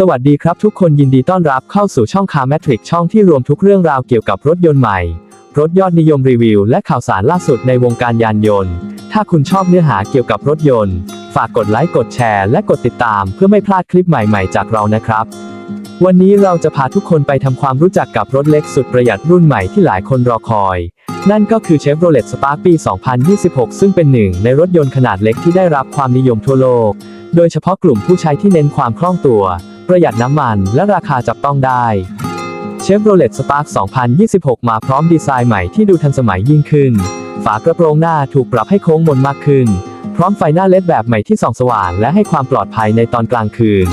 สวัสดีครับทุกคนยินดีต้อนรับเข้าสู่ช่องคาแมทริกช่องที่รวมทุกเรื่องราวเกี่ยวกับรถยนต์ใหม่ รถยอดนิยมรีวิว และข่าวสารล่าสุดในวงการยานยนต์ ถ้าคุณชอบเนื้อหาเกี่ยวกับรถยนต์ ฝากกดไลค์กดแชร์และกดติดตามเพื่อไม่พลาดคลิปใหม่ๆ จากเรานะครับ วันนี้เราจะพาทุกคนไปทำความรู้จักกับรถเล็กสุดประหยัดรุ่นใหม่ที่หลายคนรอคอย นั่นก็คือ Chevrolet Spark ปี 2026 ซึ่งเป็นหนึ่งในรถยนต์ขนาดเล็กที่ได้รับความนิยมทั่วโลก โดยเฉพาะกลุ่มผู้ใช้ที่เน้นความคล่องตัว ประหยัดน้ำมัน และราคาจับต้องได้ Chevrolet Spark 2026 มาพร้อมดีไซน์ใหม่ที่ดูทันสมัยยิ่งขึ้น ฝากระโปรงหน้าถูกปรับให้โค้งมนมากขึ้น พร้อมไฟหน้าเลดแบบใหม่ที่ส่องสว่างและให้ความปลอดภัยในตอนกลางคืน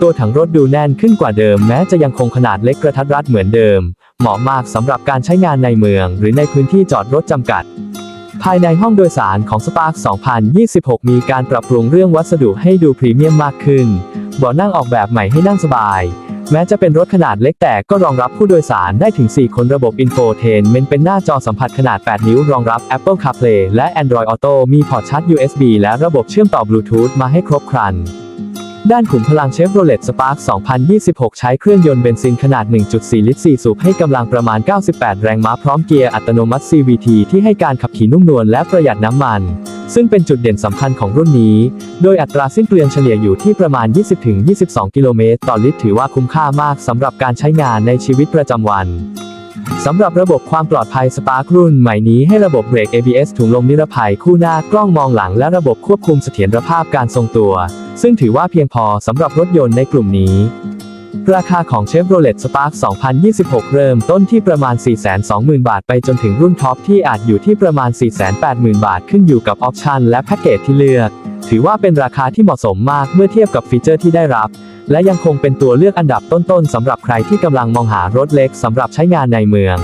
ตัวถังรถดูแน่นขึ้นกว่าเดิมแม้จะยังคงขนาดเล็กกระทัดรัดเหมือนเดิม เหมาะมากสำหรับการใช้งานในเมือง หรือในพื้นที่จอดรถจำกัดภายในห้องโดยสารของ Spark 2026 มีการปรับปรุงเรื่องวัสดุให้ดูพรีเมียมมากขึ้น เบาะนั่งออกแบบใหม่ให้นั่งสบาย แม้จะเป็นรถขนาดเล็กแต่ก็รองรับผู้โดยสารได้ถึง 4 คนระบบ Infotainment เป็นหน้าจอสัมผัสขนาด 8 นิ้ว รองรับ Apple CarPlay และ Android Auto มีพอร์ตชาร์จ USB และระบบเชื่อมต่อ Bluetooth มาให้ครบครันด้านขุมพลัง Chevrolet Spark 2026 ใช้เครื่องยนต์เบนซินขนาด 1.4 ลิตร 4 สูบให้กำลังประมาณ 98 แรงม้าพร้อมเกียร์อัตโนมัติ CVT ที่ให้การขับขี่นุ่มนวลและประหยัดน้ำมัน ซึ่งเป็นจุดเด่นสำคัญของรุ่นนี้ โดยอัตราสิ้นเปลืองเฉลี่ยอยู่ที่ประมาณ 20-22 กิโลเมตรต่อลิตรถือว่าคุ้มค่ามากสำหรับการใช้งานในชีวิตประจำวันสำหรับระบบความปลอดภัย Spark รุ่นใหม่นี้ให้ระบบเบรก ABS ถุงลมนิรภัยคู่หน้ากล้องมองหลังและระบบควบคุมเสถียรภาพการทรงตัว ซึ่งถือว่าเพียงพอสำหรับรถยนต์ในกลุ่มนี้ ราคาของ Chevrolet Spark 2026 เริ่มต้นที่ประมาณ 420,000 บาท ไปจนถึงรุ่นท็อปที่อาจอยู่ที่ประมาณ 480,000 บาท ขึ้นอยู่กับออปชันและแพ็กเกจที่เลือก ถือว่าเป็นราคาที่เหมาะสมมากเมื่อเทียบกับฟีเจอร์ที่ได้รับ และยังคงเป็นตัวเลือกอันดับต้นๆสำหรับใครที่กำลังมองหารถเล็กสำหรับใช้งานในเมือง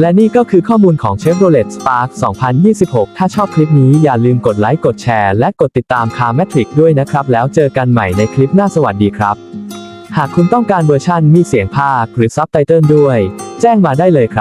และนี่ก็คือข้อมูลของ Chevrolet Spark 2026 ถ้าชอบคลิปนี้อย่าลืมกดไลค์กดแชร์และกดติดตาม Car Metric ด้วยนะครับ แล้วเจอกันใหม่ในคลิปหน้าสวัสดีครับ หากคุณต้องการเวอร์ชันมีเสียงภาคหรือซับไตเติลด้วย แจ้งมาได้เลยครับ